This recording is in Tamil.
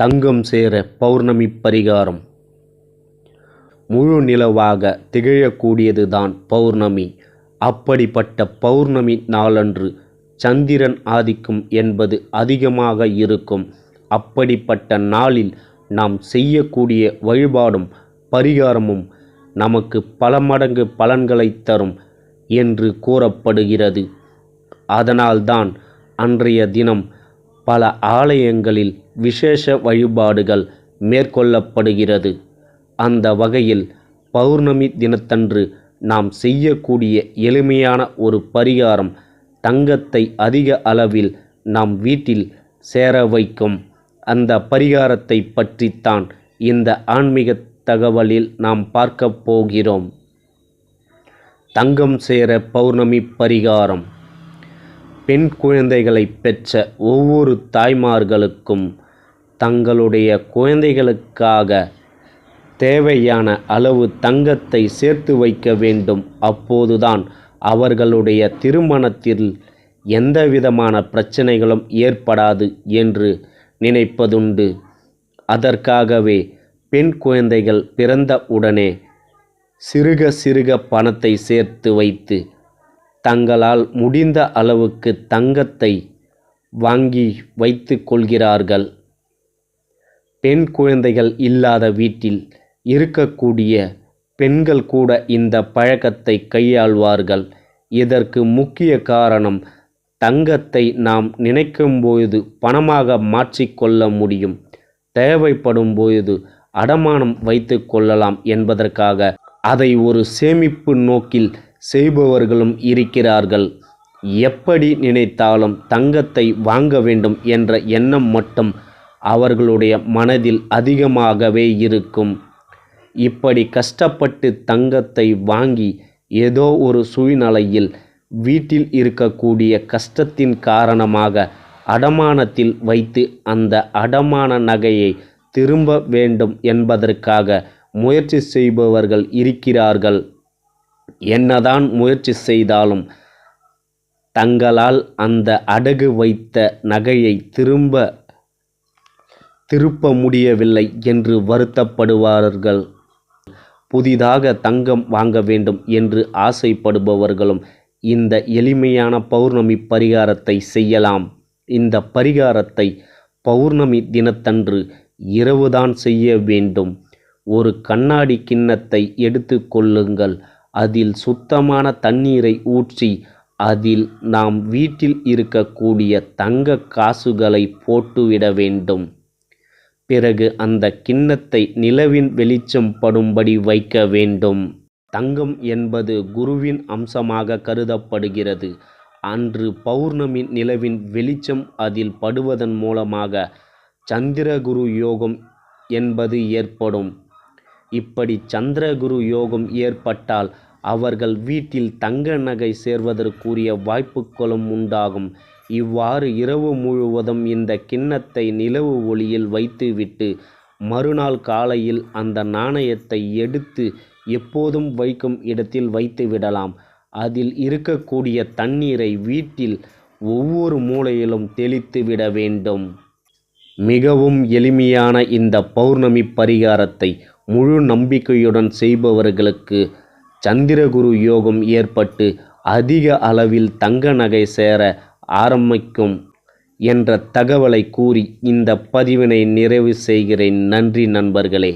தங்கம் சேர பௌர்ணமி பரிகாரம். முழு நிலவாக திகழக்கூடியதுதான் பௌர்ணமி. அப்படிப்பட்ட பௌர்ணமி நாளன்று சந்திரன் ஆதிக்கம் என்பது அதிகமாக இருக்கும். அப்படிப்பட்ட நாளில் நாம் செய்யக்கூடிய வழிபாடும் பரிகாரமும் நமக்கு பல மடங்கு பலன்களை தரும் என்று கூறப்படுகிறது. அதனால்தான் அன்றைய தினம் பல ஆலயங்களில் விசேஷ வழிபாடுகள் மேற்கொள்ளப்படுகிறது. அந்த வகையில் பௌர்ணமி தினத்தன்று நாம் செய்யக்கூடிய எளிமையான ஒரு பரிகாரம் தங்கத்தை அதிக அளவில் நாம் வீட்டில் சேர வைக்கும். அந்த பரிகாரத்தை பற்றித்தான் இந்த ஆன்மீக தகவலில் நாம் பார்க்க போகிறோம். தங்கம் சேர பௌர்ணமி பரிகாரம். பெண் குழந்தைகளை பெற்ற ஒவ்வொரு தாய்மார்களுக்கும் தங்களுடைய குழந்தைகளுக்காக தேவையான அளவு தங்கத்தை சேர்த்து வைக்க வேண்டும். அப்போதுதான் அவர்களுடைய திருமணத்தில் எந்தவிதமான பிரச்சனைகளும் ஏற்படாது என்று நினைப்பதுண்டு. அதற்காகவே பெண் குழந்தைகள் பிறந்த உடனே சிறுக சிறுக பணத்தை சேர்த்து வைத்து தங்களால் முடிந்த அளவுக்கு தங்கத்தை வாங்கி வைத்து கொள்கிறார்கள். பெண் குழந்தைகள் இல்லாத வீட்டில் இருக்கக்கூடிய பெண்கள் கூட இந்த பழக்கத்தை கையாள்வார்கள். இதற்கு முக்கிய காரணம் தங்கத்தை நாம் நினைக்கும்போது பணமாக மாற்றிக்கொள்ள முடியும். தேவைப்படும் பொழுது அடமானம் வைத்து கொள்ளலாம் என்பதற்காக அதை ஒரு சேமிப்பு நோக்கில் செய்பவர்களும் இருக்கிறார்கள். எப்படி நினைத்தாலும் தங்கத்தை வாங்க வேண்டும் என்ற எண்ணம் மட்டும் அவர்களுடைய மனதில் அதிகமாகவே இருக்கும். இப்படி கஷ்டப்பட்டு தங்கத்தை வாங்கி ஏதோ ஒரு சூழ்நிலையில் வீட்டில் இருக்கக்கூடிய கஷ்டத்தின் காரணமாக அடமானத்தில் வைத்து அந்த அடமான நகையை திரும்ப வேண்டும் என்பதற்காக முயற்சி செய்பவர்கள் இருக்கிறார்கள். என்னதான் முயற்சி செய்தாலும் தங்களால் அந்த அடகு வைத்த நகையை திரும்ப திருப்ப முடியவில்லை என்று வருத்தப்படுவார்கள். புதிதாக தங்கம் வாங்க வேண்டும் என்று ஆசைப்படுபவர்களும் இந்த எளிமையான பௌர்ணமி பரிகாரத்தை செய்யலாம். இந்த பரிகாரத்தை பௌர்ணமி தினத்தன்று இரவுதான் செய்ய வேண்டும். ஒரு கண்ணாடி கிண்ணத்தை எடுத்து கொள்ளுங்கள். அதில் சுத்தமான தண்ணீரை ஊற்றி அதில் நாம் வீட்டில் இருக்கக்கூடிய தங்க காசுகளை போட்டுவிட வேண்டும். பிறகு அந்த கிண்ணத்தை நிலவின் வெளிச்சம் படும்படி வைக்க வேண்டும். தங்கம் என்பது குருவின் அம்சமாக கருதப்படுகிறது. அன்று பௌர்ணமி நிலவின் வெளிச்சம் அதில் படுவதன் மூலமாக சந்திரகுரு யோகம் என்பது ஏற்படும். இப்படி சந்திரகுரு யோகம் ஏற்பட்டால் அவர்கள் வீட்டில் தங்க நகை சேர்வதற்குரிய வாய்ப்புகளும் உண்டாகும். இவ்வாறு இரவு முழுவதும் இந்த கிண்ணத்தை நிலவு ஒளியில் வைத்துவிட்டு மறுநாள் காலையில் அந்த நாணயத்தை எடுத்து எப்போதும் வைக்கும் இடத்தில் வைத்து விடலாம். அதில் இருக்கக்கூடிய தண்ணீரை வீட்டில் ஒவ்வொரு மூலையிலும் தெளித்து விட வேண்டும். மிகவும் எளிமையான இந்த பௌர்ணமி பரிகாரத்தை முழு நம்பிக்கையுடன் செய்பவர்களுக்கு சந்திரகுரு யோகம் ஏற்பட்டு அதிக அளவில் தங்க நகை சேர ஆரம்பிக்கும் என்ற தகவலை கூறி இந்த பதிவினை நிறைவு செய்கிறேன். நன்றி நண்பர்களே.